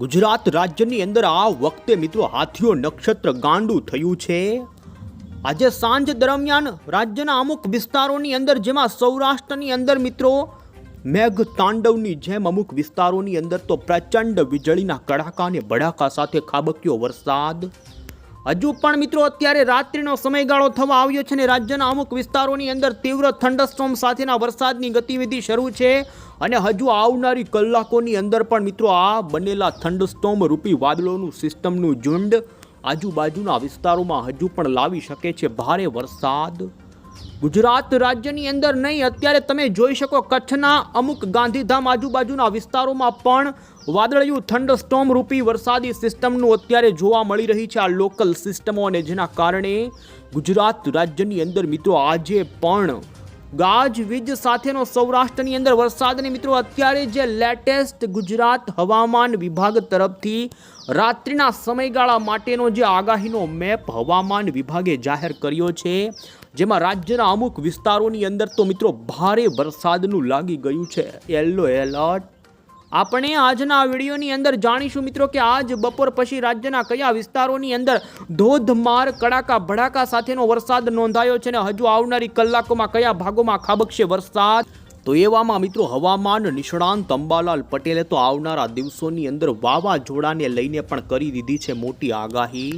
ગુજરાત રાજ્યની અંદર આ વખતે મિત્રો હાથીઓ નક્ષત્ર ગાંડું થયું છે. આજે સાંજ દરમિયાન રાજ્યના અમુક વિસ્તારોની અંદર જેમાં સૌરાષ્ટ્રની અંદર મિત્રો મેઘ તાંડવની જેમ અમુક વિસ્તારોની અંદર તો પ્રચંડ વીજળીના કડાકા અને બડાકા સાથે ખાબક્યો વરસાદ. હજુ પણ મિત્રો અત્યારે રાત્રિનો સમયગાળો થવા આવ્યો છે અને રાજ્યના અમુક વિસ્તારોની અંદર તીવ્ર થંડરસ્ટોમ સાથેના વરસાદની ગતિવિધિ શરૂ છે. અને હજુ આવનારી કલાકોની અંદર પણ મિત્રો આ બનેલા થંડસ્ટોમ રૂપી વાદળોનું સિસ્ટમનું ઝુંડ આજુબાજુના વિસ્તારોમાં હજુ પણ લાવી શકે છે ભારે વરસાદ. ગુજરાત રાજ્યની અંદર નહીં, અત્યારે તમે જોઈ શકો કચ્છના અમુક ગાંધીધામ આજુબાજુના વિસ્તારોમાં પણ વાદળિયું થંડરસ્ટોમ રૂપી વરસાદી સિસ્ટમનું અત્યારે જોવા મળી રહી છે આ લોકલ સિસ્ટમો અને જેના કારણે ગુજરાત રાજ્યની અંદર મિત્રો આજે પણ ગાજવીજ સાથેનો સૌરાષ્ટ્રની અંદર વરસાદને મિત્રો અત્યારે જે લેટેસ્ટ ગુજરાત હવામાન વિભાગ તરફથી રાત્રિના સમયગાળા માટેનો જે આગાહીનો મેપ હવામાન વિભાગે જાહેર કર્યો છે, જેમાં રાજ્યના અમુક વિસ્તારોની અંદર તો મિત્રો ભારે વરસાદનું લાગી ગયું છે. યલો એલર્ટ આપણે આજના વિડીયોની અંદર જાણીશું મિત્રો કે આજ બપોર પછી રાજ્યના કયા વિસ્તારોની અંદર ધોધમાર કડાકા ભડાકા સાથેનો વરસાદ નોંધાયો છે અને હજુ આવનારી કલાકોમાં કયા ભાગોમાં ખાબકશે વરસાદ? તો એવામાં મિત્રો હવામાન નિષ્ણાંત અંબાલાલ પટેલે તો આવનારા દિવસોની અંદર વાવાઝોડાને લઈને પણ કરી દીધી છે મોટી આગાહી.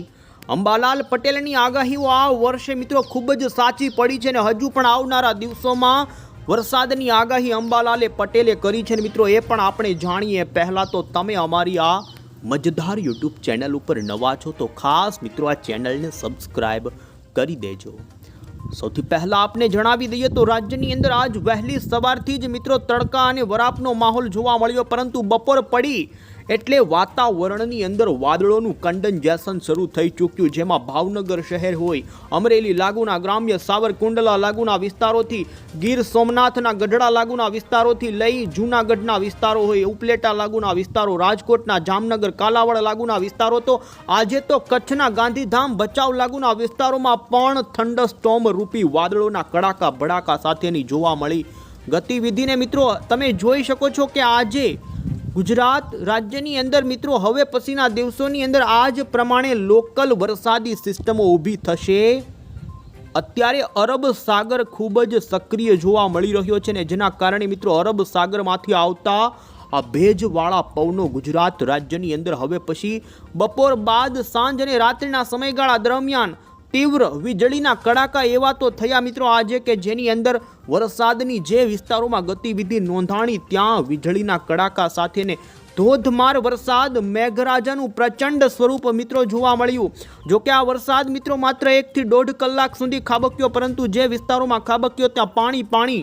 અંબાલાલ પટેલની આગાહીઓ આ વર્ષે મિત્રો ખૂબ જ સાચી પડી છે અને હજુ પણ આવનારા દિવસોમાં વરસાદની આગાહી અંબાલાલે પટેલે કરી છે મિત્રો, એ પણ આપણે જાણીએ. પહેલાં તો તમે અમારી આ મજધાર યુટ્યુબ ચેનલ ઉપર નવા છો તો ખાસ મિત્રો આ ચેનલને સબસ્ક્રાઈબ કરી દેજો. સૌથી પહેલાં આપને જણાવી દઈએ તો રાજ્યની અંદર આજ વહેલી સવારથી જ મિત્રો તડકા અને વરાપનો માહોલ જોવા મળ્યો, પરંતુ બપોર પડી એટલે વાતાવરણની અંદર વાદળોનું કન્ડન્જેશન શરૂ થઈ ચૂક્યું, જેમાં ભાવનગર શહેર હોય, અમરેલી લાગુના ગ્રામ્ય સાવરકુંડલા લાગુના વિસ્તારોથી, ગીર સોમનાથના ગઢડા લાગુના વિસ્તારોથી લઈ જૂનાગઢના વિસ્તારો હોય, ઉપલેટા લાગુના વિસ્તારો, રાજકોટના જામનગર, કાલાવાડ લાગુના વિસ્તારો તો આજે તો કચ્છના ગાંધીધામ, ભચાઉ લાગુના વિસ્તારોમાં પણ થંડરસ્ટોમ રૂપી વાદળોના કડાકા ભડાકા સાથેની જોવા મળી. ગતિવિધિને મિત્રો, તમે જોઈ શકો છો કે આજે ગુજરાત રાજ્યની અંદર મિત્રો, હવે પછીના દિવસોની અંદર આ જ પ્રમાણે લોકલ વરસાદી સિસ્ટમો ઊભી થશે. અત્યારે અરબ સાગર ખૂબ જ સક્રિય જોવા મળી રહ્યો છે ને જેના કારણે મિત્રો અરબ સાગરમાંથી આવતા આ ભેજવાળા પવનો ગુજરાત રાજ્યની અંદર હવે પછી બપોર બાદ સાંજ અને રાત્રિના સમયગાળા દરમિયાન તીવ્ર વીજળીના કડાકા એવા તો થયા મિત્રો આજે કે જેની અંદર વરસાદની જે વિસ્તારોમાં ગતિવિધિ નોંધાણી ત્યાં વીજળીના કડાકા સાથેને ધોધમાર વરસાદ મેઘરાજાનું પ્રચંડ સ્વરૂપ મિત્રો જોવા મળ્યું. જો કે આ વરસાદ મિત્રો માત્ર એકથી દોઢ કલાક સુધી ખાબક્યો, પરંતુ જે વિસ્તારોમાં ખાબક્યો ત્યાં પાણી પાણી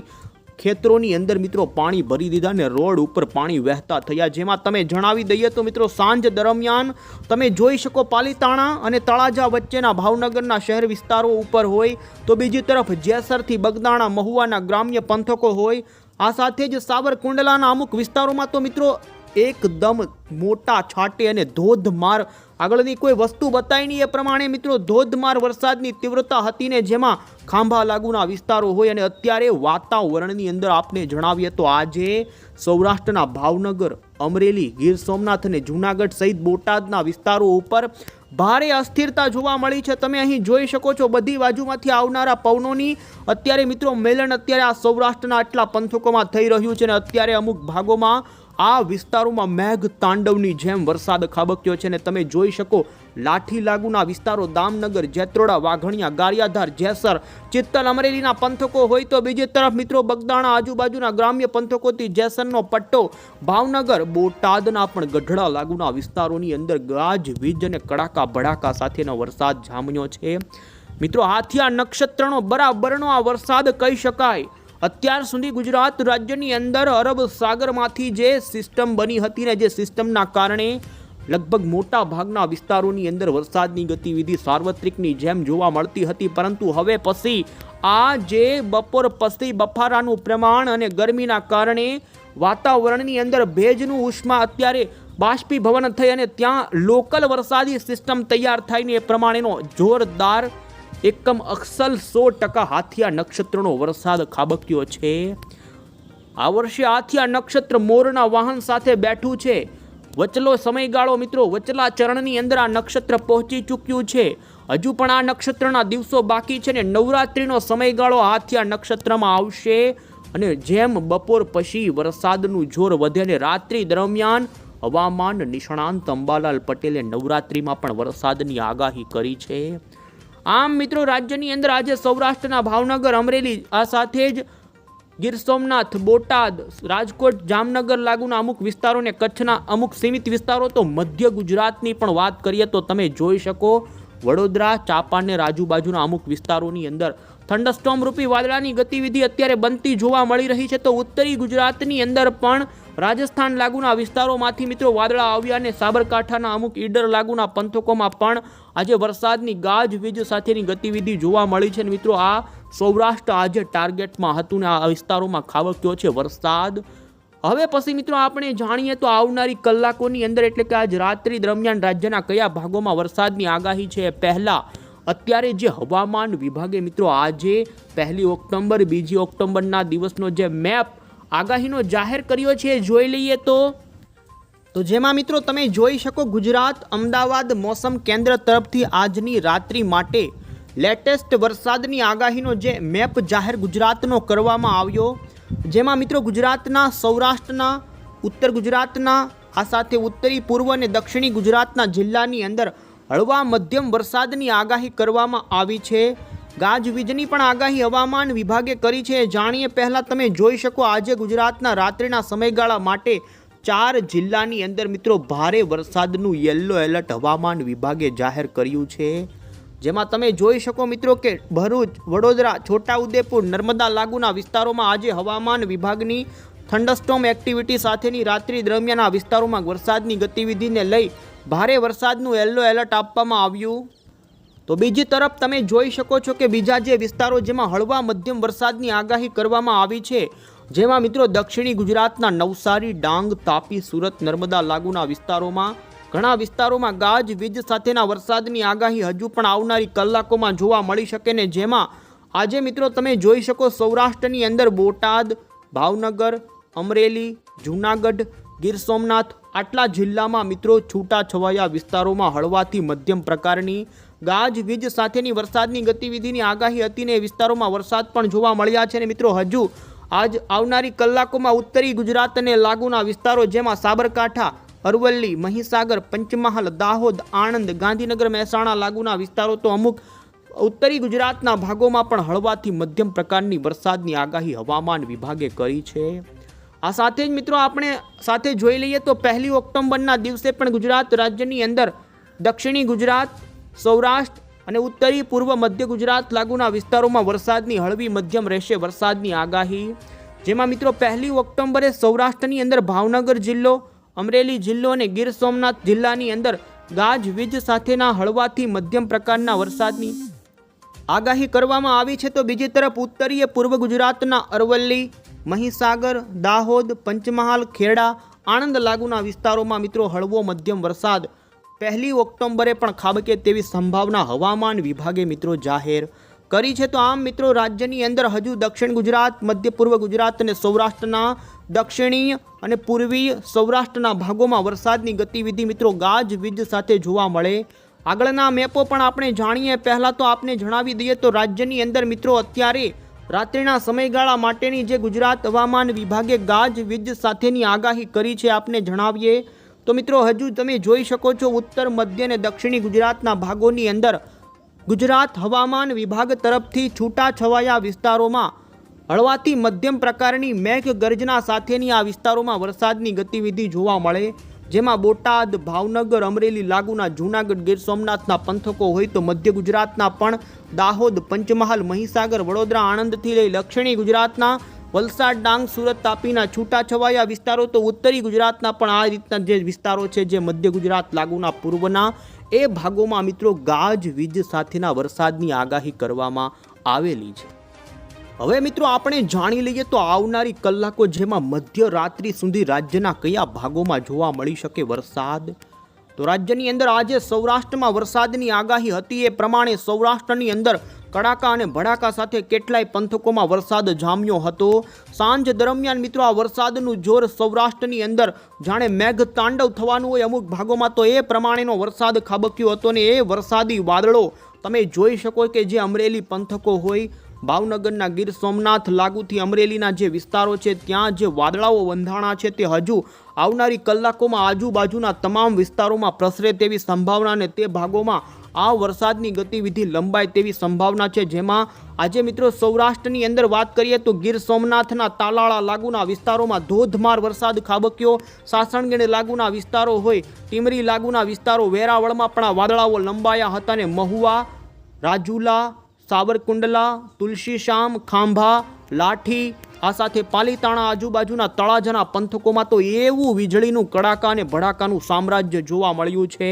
ખેતરોની અંદર મિત્રો પાણી ભરી દીધા ને રોડ ઉપર પાણી વહેતા થયા. જેમાં તમે જણાવી દઈએ તો મિત્રો સાંજ દરમિયાન તમે જોઈ શકો પાલીતાણા અને તળાજા વચ્ચેના ભાવનગરના શહેર વિસ્તારો ઉપર હોય તો બીજી તરફ જેસરથી બગદાણા મહુવાના ગ્રામ્ય પંથકો હોય. આ સાથે જ સાવરકુંડલાના અમુક વિસ્તારોમાં તો મિત્રો એકદમ મોટા છાંટે અને ધોધમાર. આગળની કોઈ વસ્તુ બતાવી નહીં એ પ્રમાણે મિત્રો, ધોધમાર વરસાદની તીવ્રતા હતી ને જેમાં ખાંભા લાગુના વિસ્તારો હોય અને અત્યારે વાતાવરણની અંદર આપને જણાવીએ તો આજે સૌરાષ્ટ્રના ભાવનગર, અમરેલી, ગીર સોમનાથ અને જૂનાગઢ સહિત બોટાદના વિસ્તારો ઉપર ભારે અસ્થિરતા જોવા મળી છે. તમે અહીં જોઈ શકો છો બધી બાજુમાંથી આવનારા પવનોની. અત્યારે મિત્રો મેલન અત્યારે આ સૌરાષ્ટ્રના આટલા પંથકોમાં થઈ રહ્યું છે અને અત્યારે અમુક ભાગોમાં આ વિસ્તારોમાં મેઘ તાંડવની જેમ વરસાદ ખાબક્યો છે અને તમે જોઈ શકો, લાઠી લાગુના વિસ્તારો દામનગર, જેત્રોડા, વાઘણિયા, ગારિયાધાર, જેસર, ચિત્તલ, અમરેલીના પંથકો હોય તો બીજી તરફ મિત્રો બગદાણા, આજુબાજુના ગ્રામ્ય પંથકોથી જેસરનો પટ્ટો, ભાવનગર, બોટાદના પણ ગઢડા લાગુના વિસ્તારોની અંદર ગાજ, વીજ અને કડાકા ભડાકા સાથેનો વરસાદ જામ્યો છે. મિત્રો હાથિયા નક્ષત્રનો બરાબરનો આ વરસાદ કહી શકાય. અત્યાર સુધી ગુજરાત રાજ્યની અંદર અરબ સાગરમાંથી જે સિસ્ટમ બની હતી ને જે સિસ્ટમના કારણે લગભગ મોટા ભાગના વિસ્તારોની અંદર વરસાદની ગતિવિધિ સાર્વત્રિકની જેમ જોવા મળતી હતી. પરંતુ હવે પછી આ જે બપોર પછી બફારાનું પ્રમાણ અને ગરમીના કારણે વાતાવરણની અંદર ભેજનું ઉષ્મા અત્યારે બાષ્પીભવન થઈ અને ત્યાં લોકલ વરસાદી સિસ્ટમ તૈયાર થાય ને એ પ્રમાણેનો જોરદાર એકમ અક્ષલ સો ટકા હાથિયા નક્ષત્રનો વરસાદ ખાબક્યો છે. આ વર્ષે હાથિયા નક્ષત્ર મોરના વાહન સાથે બેઠું છે. વચલો સમયગાળો મિત્રો, વચલા ચરણની અંદર આ નક્ષત્ર પહોંચી ચૂક્યું છે. હજુ પણ આ નક્ષત્રના દિવસો બાકી છે ને નવરાત્રિનો સમયગાળો હાથિયા નક્ષત્રમાં આવશે. અને જેમ બપોર પછી વરસાદનું જોર વધે ને રાત્રિ દરમિયાન, હવામાન નિષ્ણાંત અંબાલાલ પટેલે નવરાત્રિમાં પણ વરસાદની આગાહી કરી છે. આમ મિત્રો રાજ્યની અંદર આજે સૌરાષ્ટ્રના ભાવનગર, અમરેલી, આ સાથે જ ગીર સોમનાથ, બોટાદ, રાજકોટ, જામનગર લાગુના અમુક વિસ્તારો ને કચ્છના અમુક સીમિત વિસ્તારો તો મધ્ય ગુજરાતની પણ વાત કરીએ તો તમે જોઈ શકો વડોદરા, ચાંપાને, રાજુબાજુના અમુક વિસ્તારોની અંદર થંડરસ્ટોમ રૂપી વાદળાની ગતિવિધિ અત્યારે બનતી જોવા મળી રહી છે. તો ઉત્તરી ગુજરાતની અંદર પણ રાજસ્થાન લાગુના વિસ્તારોમાંથી મિત્રો વાદળા આવ્યા અને સાબરકાંઠાના અમુક ઈડર લાગુના પંથકોમાં પણ આજે વરસાદની ગાજવીજ સાથેની ગતિવિધિ જોવા મળી છે. અને મિત્રો આ સૌરાષ્ટ્ર આજે ટાર્ગેટમાં હતું ને આ વિસ્તારોમાં ખાબક્યો છે વરસાદ. હવે પછી મિત્રો આપણે જાણીએ તો આવનારી કલાકોની અંદર એટલે કે આજ રાત્રિ દરમિયાન રાજ્યના કયા ભાગોમાં વરસાદની આગાહી છે. પહેલા અત્યારે જે હવામાન વિભાગે મિત્રો આજે પહેલી ઓક્ટોબર બીજી ઓક્ટોબરના દિવસનો જે મેપ આગાહીનો જાહેર કર્યો છે જોઈ લઈએ તો? તો જેમાં મિત્રો તમે જોઈ શકો ગુજરાત, અમદાવાદ, મોસમ કેન્દ્ર તરફથી આજની રાત્રિ માટે લેટેસ્ટ વરસાદની આગાહીનો જે મેપ જાહેર ગુજરાતનો કરવામાં આવ્યો. જેમાં મિત્રો ગુજરાતના, સૌરાષ્ટ્રના, ઉત્તર ગુજરાતના, આ સાથે ઉત્તરી પૂર્વ અને દક્ષિણી ગુજરાતના જિલ્લાની અંદર હળવા મધ્યમ વરસાદની આગાહી કરવામાં આવી છે. ગાજવીજની પણ આગાહી હવામાન વિભાગે કરી છે. જાણીએ પહેલાં તમે જોઈ શકો આજે ગુજરાતના રાત્રિના સમયગાળા માટે ચાર જિલ્લાની અંદર મિત્રો ભારે વરસાદનું યલો એલર્ટ હવામાન વિભાગે જાહેર કર્યું છે. જેમાં તમે જોઈ શકો મિત્રો કે ભરૂચ, વડોદરા, છોટાઉદેપુર, નર્મદા લાગુના વિસ્તારોમાં આજે હવામાન વિભાગની થંડસ્ટોમ એક્ટિવિટી સાથેની રાત્રિ દરમિયાન આ વિસ્તારોમાં વરસાદની ગતિવિધિને લઈ ભારે વરસાદનું યલો એલર્ટ આપવામાં આવ્યું. તો બીજી તરફ તમે જોઈ શકો છો કે બીજા જે વિસ્તારો જેમાં હળવા મધ્યમ વરસાદની આગાહી કરવામાં આવી છે, જેમાં મિત્રો દક્ષિણી ગુજરાતના નવસારી, ડાંગ, તાપી, સુરત, નર્મદા લાગુના વિસ્તારોમાં, ઘણા વિસ્તારોમાં ગાજ, વીજ સાથેના વરસાદની આગાહી હજુ પણ આવનારી કલાકોમાં જોવા મળી શકે ને જેમાં આજે મિત્રો તમે જોઈ શકો સૌરાષ્ટ્રની અંદર બોટાદ, ભાવનગર, અમરેલી, જૂનાગઢ, ગીર સોમનાથ આટલા જિલ્લામાં મિત્રો છૂટા છવાયા વિસ્તારોમાં હળવાથી મધ્યમ પ્રકારની ગાજવીજ સાથેની વરસાદની ગતિવિધિની આગાહી હતી ને વિસ્તારોમાં વરસાદ પણ જોવા મળ્યા છે ને મિત્રો હજુ આજ આવનારી કલાકોમાં ઉત્તરી ગુજરાત અને લાગુના વિસ્તારો જેમાં સાબરકાંઠા, અરવલ્લી, મહીસાગર, પંચમહાલ, દાહોદ, આણંદ, ગાંધીનગર, મહેસાણા લાગુના વિસ્તારો તો અમુક ઉત્તરી ગુજરાતના ભાગોમાં પણ હળવાથી મધ્યમ પ્રકારની વરસાદની આગાહી હવામાન વિભાગે કરી છે. આ સાથે જ મિત્રો આપણે સાથે જોઈ લઈએ તો પહેલી ઓક્ટોબરના દિવસે પણ ગુજરાત રાજ્યની અંદર દક્ષિણી ગુજરાત, સૌરાષ્ટ્ર અને ઉત્તરી પૂર્વ મધ્ય ગુજરાત લાગુના વિસ્તારોમાં વરસાદની હળવી મધ્યમ રહેશે વરસાદની આગાહી. જેમાં મિત્રો પહેલી ઓક્ટોબરે સૌરાષ્ટ્રની અંદર ભાવનગર જિલ્લો, અમરેલી જિલ્લો અને ગીર સોમનાથ જિલ્લાની અંદર ગાજવીજ સાથેના હળવાથી મધ્યમ પ્રકારના વરસાદની આગાહી કરવામાં આવી છે. તો બીજી તરફ ઉત્તરીય પૂર્વ ગુજરાતના અરવલ્લી મહીસાગર, દાહોદ, પંચમહાલ, ખેડા, આણંદ લાગુના વિસ્તારોમાં મિત્રો હળવો મધ્યમ વરસાદ. પહેલી ઓક્ટોબરે પણ ખાબકે તેવી સંભાવના હવામાન વિભાગે મિત્રો જાહેર કરી છે. તો આમ મિત્રો રાજ્યની અંદર હજુ દક્ષિણ ગુજરાત, મધ્ય પૂર્વ ગુજરાત અને સૌરાષ્ટ્રના દક્ષિણીય અને પૂર્વીય સૌરાષ્ટ્રના ભાગોમાં વરસાદની ગતિવિધિ મિત્રો ગાજવીજ સાથે જોવા મળે. આગળના મેપો પણ આપણે જાણીએ. પહેલાં તો આપને જણાવી દઈએ તો રાજ્યની અંદર મિત્રો અત્યારે રાત્રિના સમયગાળા માટેની જે ગુજરાત હવામાન વિભાગે ગાજવીજ સાથેની આગાહી કરી છે આપને જણાવીએ. તો મિત્રો, હજુ તમે જોઈ શકો છો ઉત્તર, મધ્ય અને દક્ષિણી ગુજરાતના ભાગોની અંદર ગુજરાત હવામાન વિભાગ તરફથી છૂટાછવાયા વિસ્તારોમાં હળવાથી મધ્યમ પ્રકારની મેઘ ગર્જના સાથેની આ વિસ્તારોમાં વરસાદની ગતિવિધિ જોવા મળે. જેમાં બોટાદ, ભાવનગર, અમરેલી, લાગુના, જૂનાગઢ, ગીર સોમનાથના પંથકો હોય તો મધ્ય ગુજરાતના પણ દાહોદ, પંચમહાલ, મહીસાગર, વડોદરા, આણંદથી લઈ દક્ષિણી ગુજરાતના, વલસાડ, ડાંગ, સુરત, તાપીના, છૂટાછવાયા વિસ્તારો તો ઉત્તરી ગુજરાતના પણ આ રીતના જે વિસ્તારો છે જે મધ્ય ગુજરાત, લાગુના પૂર્વના, એ ભાગોમાં મિત્રો ગાજ, વીજ સાથેના વરસાદની આગાહી કરવામાં આવેલી છે. હવે મિત્રો આપણે જાણી લઈએ તો આવનારી કલાકો જેમાં મધ્યરાત્રિ સુધી રાજ્યના કયા ભાગોમાં જોવા મળી શકે વરસાદ? તો રાજ્યની અંદર આજે સૌરાષ્ટ્રમાં વરસાદની આગાહી હતી. એ પ્રમાણે સૌરાષ્ટ્રની અંદર કડાકા અને ભડાકા સાથે કેટલાય પંથકોમાં વરસાદ જામ્યો હતો. સાંજ દરમિયાન મિત્રો આ વરસાદનું જોર સૌરાષ્ટ્રની અંદર જાણે મેઘ તાંડવ થવાનું હોય અમુક ભાગોમાં તો એ પ્રમાણેનો વરસાદ ખાબક્યો હતો ને એ વરસાદી વાદળો તમે જોઈ શકો કે જે અમરેલી પંથકો હોય ભાવનગરના ગીર સોમનાથ લાગુથી અમરેલીના જે વિસ્તારો છે, ત્યાં જે વાદળાઓ બંધાણા છે તે હજુ આવનારી કલાકોમાં આજુબાજુના તમામ વિસ્તારોમાં પ્રસરે તેવી સંભાવના અને તે ભાગોમાં આ વરસાદની ગતિવિધિ લંબાય તેવી સંભાવના છે. જેમાં આજે મિત્રો સૌરાષ્ટ્રની અંદર વાત કરીએ તો ગીર સોમનાથના તાલાળા લાગુના વિસ્તારોમાં ધોધમાર વરસાદ ખાબક્યો. સાસણગીર લાગુના વિસ્તારો હોય, ટીમરી લાગુના વિસ્તારો વેરાવળમાં પણ આ વાદળાઓ લંબાયા હતા અને મહુવા, રાજુલા સાવરકુંડલા તુલસીશ્યામ ખાંભા, લાઠી, આ સાથે પાલીતાણા આજુબાજુના તળાજાના પંથકોમાં તો એવું વીજળીનું કડાકા અને ભડાકાનું સામ્રાજ્ય જોવા મળ્યું છે.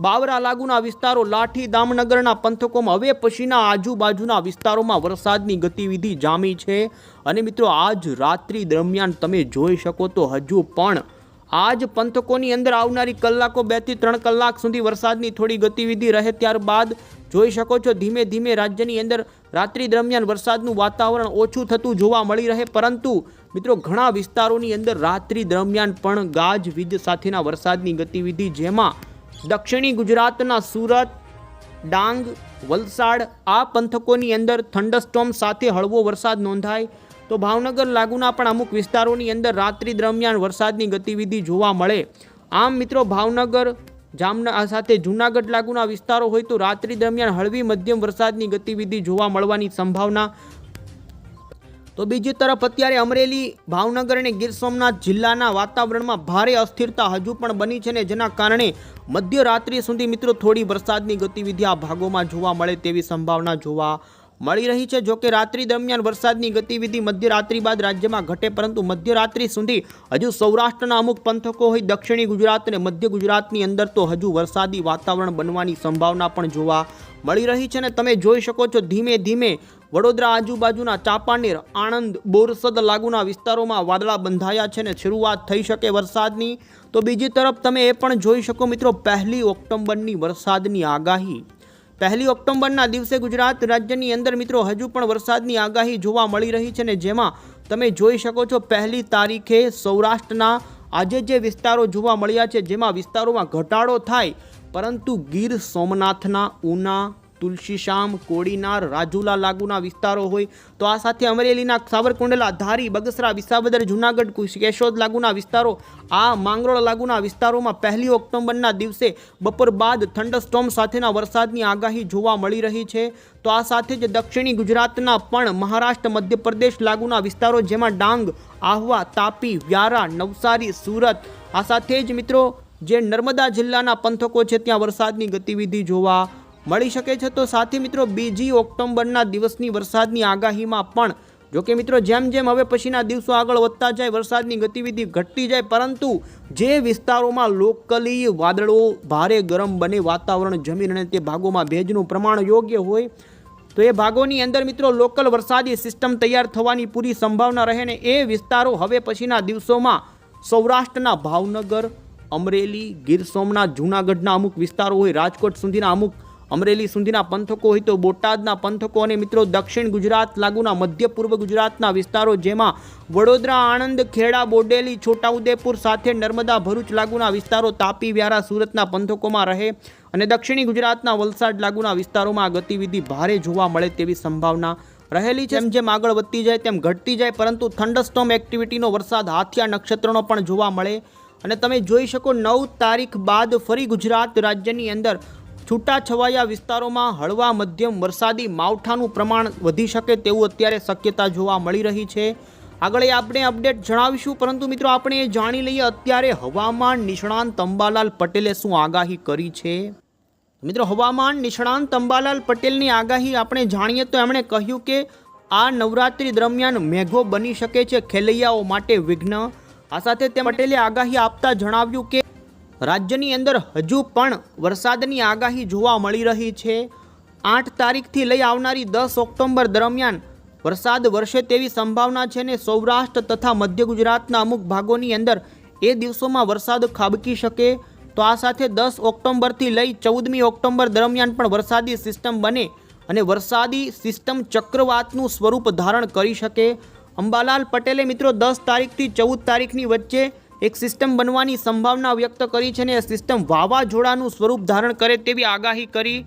બાવરા લાગુના વિસ્તારો લાઠી દામનગરના પંથકોમાં હવે પછીના આજુબાજુના વિસ્તારોમાં વરસાદની ગતિવિધિ જામી છે. અને મિત્રો, આજ રાત્રિ દરમિયાન તમે જોઈ શકો તો હજુ પણ આજ પંથકોની અંદર આવનારી કલાકો બેથી ત્રણ કલાક સુધી વરસાદની થોડી ગતિવિધિ રહે ત્યારબાદ જોઈ શકો છો, ધીમે ધીમે રાજ્યની અંદર રાત્રિ દરમિયાન વરસાદનું વાતાવરણ ઓછું થતું જોવા મળી રહે. પરંતુ મિત્રો, ઘણા વિસ્તારોની અંદર રાત્રિ દરમિયાન પણ ગાજવીજ સાથેના વરસાદની ગતિવિધિ, જેમાં દક્ષિણી ગુજરાતના સુરત, ડાંગ, વલસાડ આ પંથકોની અંદર થંડરસ્ટોમ સાથે હળવો વરસાદ નોંધાય. તો ભાવનગર લાગુના પણ અમુક વિસ્તારોની અંદર રાત્રિ દરમિયાન વરસાદની ગતિવિધિ જોવા મળે. આમ મિત્રો, ભાવનગર જામના સાથે જૂનાગઢ લાગુના વિસ્તારો હોય તો રાત્રિ દરમિયાન હળવી મધ્યમ વરસાદની ગતિવિધિ જોવા મળવાની સંભાવના. તો બીજી તરફ અત્યારે અમરેલી, ભાવનગર અને ગીર સોમનાથ જિલ્લાના વાતાવરણમાં ભારે અસ્થિરતા હજુ પણ બની છે ને જેના કારણે મધ્યરાત્રિ સુધી મિત્રો થોડી વરસાદની ગતિવિધિ આ ભાગોમાં જોવા મળે તેવી સંભાવના જોવા મળી રહી છે. જોકે રાત્રિ દરમિયાન વરસાદની ગતિવિધિ મધ્યરાત્રિ બાદ રાજ્યમાં ઘટે, પરંતુ મધ્યરાત્રિ સુધી હજુ સૌરાષ્ટ્રના અમુક પંથકો હોય, દક્ષિણી ગુજરાત અને મધ્ય ગુજરાતની અંદર તો હજુ વરસાદી વાતાવરણ બનવાની સંભાવના પણ જોવા મળી રહી છે. અને તમે જોઈ શકો છો, ધીમે ધીમે વડોદરા આજુબાજુના ચાંપાનેર, આણંદ, બોરસદ લાગુના વિસ્તારોમાં વાદળા બંધાયા છે ને શરૂઆત થઈ શકે વરસાદની. તો બીજી તરફ તમે એ પણ જોઈ શકો મિત્રો, પહેલી ઓક્ટોબરની વરસાદની આગાહી. પહેલી ઓક્ટોબરના દિવસે ગુજરાત રાજ્યની અંદર મિત્રો હજુ પણ વરસાદની આગાહી જોવા મળી રહી છે ને જેમાં તમે જોઈ શકો છો પહેલી તારીખે સૌરાષ્ટ્રના આજે જે વિસ્તારો જોવા મળ્યા છે જેમાં વિસ્તારોમાં ઘટાડો થાય, પરંતુ ગીર સોમનાથના, ઉના તુલસીશ્યામ કોડીનાર, રાજુલા લાગુના વિસ્તારો હોય તો આ સાથે અમરેલીના સાવરકુંડલા, ધારી, બગસરા, વિસાવદર, જુનાગઢ, કુશ- કેશોદ લાગુના વિસ્તારો, આ માંગરોળ લાગુના વિસ્તારોમાં પહેલી ઓક્ટોબરના દિવસે બપોર બાદ થંડરસ્ટોમ સાથેના વરસાદની આગાહી જોવા મળી રહી છે. તો આ સાથે જ દક્ષિણી ગુજરાતના પણ મહારાષ્ટ્ર, મધ્યપ્રદેશ લાગુના વિસ્તારો જેમાં ડાંગ, આહવા, તાપી, વ્યારા, નવસારી, સુરત, આ સાથે જ મિત્રો જે નર્મદા જિલ્લાના પંથકો છે ત્યાં વરસાદની ગતિવિધિ જોવા મળી શકે છે તો સાથે મિત્રો, બીજી ઓક્ટોબરના દિવસની વરસાદની આગાહીમાં પણ જો કે મિત્રો, જેમ જેમ હવે પછીના દિવસો આગળ વધતા જાય, વરસાદની ગતિવિધિ ઘટતી જાય, પરંતુ જે વિસ્તારોમાં લોકલી વાદળો ભારે ગરમ બને, વાતાવરણ, જમીન અને તે ભાગોમાં ભેજનું પ્રમાણ યોગ્ય હોય, તો એ ભાગોની અંદર મિત્રો, લોકલ વરસાદી સિસ્ટમ તૈયાર થવાની પૂરી સંભાવના રહે ને એ વિસ્તારો હવે પછીના દિવસોમાં સૌરાષ્ટ્રના ભાવનગર, અમરેલી, ગીર સોમનાથ, જૂનાગઢના અમુક વિસ્તારો હોય, રાજકોટ સુધીના અમુક અમરેલી સુધીના પંથકો હોય તો બોટાદના પંથકો અને મિત્રો દક્ષિણ ગુજરાત લાગુના મધ્ય પૂર્વ ગુજરાતના વિસ્તારો જેમાં વડોદરા, આણંદ, ખેડા, બોડેલી, છોટાઉદેપુર સાથે નર્મદા, ભરૂચ લાગુના વિસ્તારો તાપી, વ્યારા, સુરતના પંથકોમાં રહે અને દક્ષિણી ગુજરાતના વલસાડ લાગુના વિસ્તારોમાં આ ગતિવિધિ ભારે જોવા મળે તેવી સંભાવના રહેલી છે. જેમ જેમ આગળ વધતી જાય તેમ ઘટતી જાય, પરંતુ થંડરસ્ટોમ એક્ટિવિટીનો વરસાદ હાથિયા નક્ષત્રનો પણ જોવા મળે. અને તમે જોઈ શકો નવ તારીખ બાદ ફરી ગુજરાત રાજ્યની અંદર છૂટાછવાયા વિસ્તારોમાં હળવા મધ્યમ વરસાદી માવઠાનું પ્રમાણ વધી શકે તેવું અત્યારે શક્યતા જોવા મળી રહી છે. આગળ આપણે અપડેટ જણાવીશું, પરંતુ મિત્રો આપણે એ જાણી લઈએ અત્યારે હવામાન નિષ્ણાંત અંબાલાલ પટેલે શું આગાહી કરી છે? મિત્રો, હવામાન નિષ્ણાંત અંબાલાલ પટેલની આગાહી આપણે જાણીએ તો એમણે કહ્યું કે આ નવરાત્રી દરમિયાન મેઘો બની શકે છે ખેલૈયાઓ માટે વિઘ્ન. આ સાથે તે પટેલે આગાહી આપતા જણાવ્યું કે રાજ્યની અંદર હજુ પણ વરસાદની આગાહી જોવા મળી રહી છે. આઠ તારીખથી લઈ આવનારી દસ ઓક્ટોબર દરમિયાન વરસાદ વરસે તેવી સંભાવના છે ને સૌરાષ્ટ્ર તથા મધ્ય ગુજરાતના અમુક ભાગોની અંદર એ દિવસોમાં વરસાદ ખાબકી શકે. તો આ સાથે દસ ઓક્ટોબરથી લઈ ચૌદમી ઓક્ટોબર દરમિયાન પણ વરસાદી સિસ્ટમ બને અને વરસાદી સિસ્ટમ ચક્રવાતનું સ્વરૂપ ધારણ કરી શકે. અંબાલાલ પટેલે મિત્રો દસ તારીખથી ચૌદ તારીખની વચ્ચે એક સિસ્ટમ બનવાની સંભાવના વ્યક્ત કરી છે અને એ સિસ્ટમ વાવાઝોડાનું સ્વરૂપ ધારણ કરે તેવી આગાહી કરી.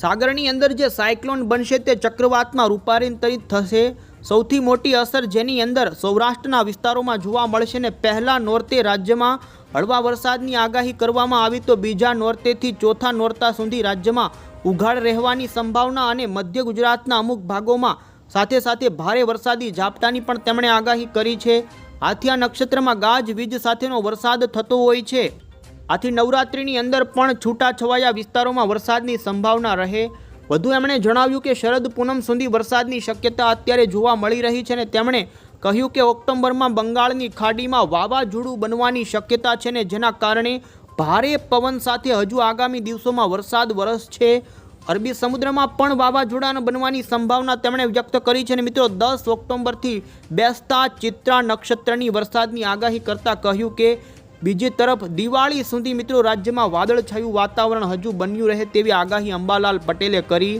સાગરની અંદર જે સાયક્લોન બનશે તે ચક્રવાતમાં રૂપાંતરિત થશે. સૌથી મોટી અસર જેની અંદર સૌરાષ્ટ્રના વિસ્તારોમાં જોવા મળશે ને પહેલા નોરતે રાજ્યમાં હળવા વરસાદની આગાહી કરવામાં આવી તો બીજા નોરતેથી ચોથા નોરતા સુધી રાજ્યમાં ઉઘાડ રહેવાની સંભાવના અને મધ્ય ગુજરાતના અમુક ભાગોમાં સાથે સાથે ભારે વરસાદી ઝાપટાની પણ તેમણે આગાહી કરી છે. આથી નક્ષત્રમાં ગાજવીજ સાથેનો વરસાદ થતો હોય છે. આથી નવરાત્રિની અંદર પણ છૂટાછવાયા વિસ્તારોમાં વરસાદની સંભાવના રહે. વધુ એમણે જણાવ્યું કે શરદ પૂનમ સુધી વરસાદની શક્યતા અત્યારે જોવા મળી રહી છે અને તેમણે કહ્યું કે ઓક્ટોબરમાં બંગાળની ખાડીમાં વાવાઝોડું બનવાની શક્યતા છે ને જેના કારણે ભારે પવન સાથે હજુ આગામી દિવસોમાં વરસાદ વરસશે. અરબી સમુદ્રમાં પણ વાવાઝોડાનું બનવાની સંભાવના તેમણે વ્યક્ત કરી છે. અને મિત્રો, દસ ઓક્ટોબરથી બેસતા ચિત્રા નક્ષત્રની વરસાદની આગાહી કરતાં કહ્યું કે, બીજી તરફ દિવાળી સુધી મિત્રો રાજ્યમાં વાદળછાયું વાતાવરણ હજુ બન્યું રહે તેવી આગાહી અંબાલાલ પટેલે કરી.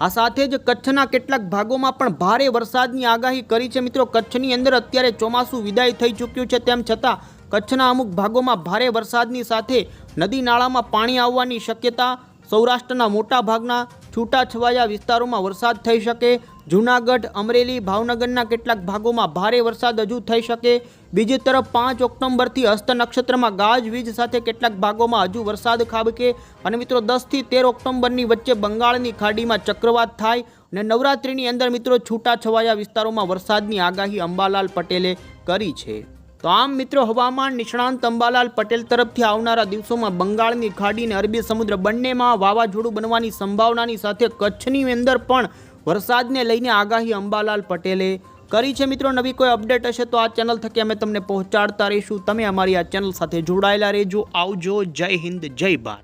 આ સાથે જ કચ્છના કેટલાક ભાગોમાં પણ ભારે વરસાદની આગાહી કરી છે. મિત્રો, કચ્છની અંદર અત્યારે ચોમાસું વિદાય થઈ ચૂક્યું છે. તેમ છતાં કચ્છના અમુક ભાગોમાં ભારે વરસાદની સાથે નદી નાળામાં પાણી આવવાની શક્યતા સૌરાષ્ટ્રના મોટા ભાગના છૂટાછવાયા વિસ્તારોમાં વરસાદ થઈ શકે. જૂનાગઢ, અમરેલી, ભાવનગરના કેટલાક ભાગોમાં ભારે વરસાદ હજુ થઈ શકે. બીજી તરફ પાંચ ઓક્ટોબરથી હસ્ત નક્ષત્રમાં ગાજવીજ સાથે કેટલાક ભાગોમાં હજુ વરસાદ ખાબકે. અને મિત્રો, દસથી તેર ઓક્ટોબરની વચ્ચે બંગાળની ખાડીમાં ચક્રવાત થાય અને નવરાત્રિની અંદર મિત્રો છૂટાછવાયા વિસ્તારોમાં વરસાદની આગાહી અંબાલાલ પટેલે કરી છે. તો આમ મિત્રો હવામાન નિષ્ણાંત અંબાલાલ પટેલ તરફથી આવનારા દિવસોમાં બંગાળની ખાડી અને અરબી સમુદ્ર બંનેમાં વાવાઝોડું બનવાની સંભાવનાની સાથે કચ્છની અંદર પણ વરસાદને લઈને આગાહી અંબાલાલ પટેલે કરી છે. મિત્રો, નવી કોઈ અપડેટ હશે તો આ ચેનલ થકી અમે તમને પહોંચાડતા રહીશું. તમે અમારી આ ચેનલ સાથે જોડાયેલા રહેજો. આવજો. જય હિન્દ. જય ભારત.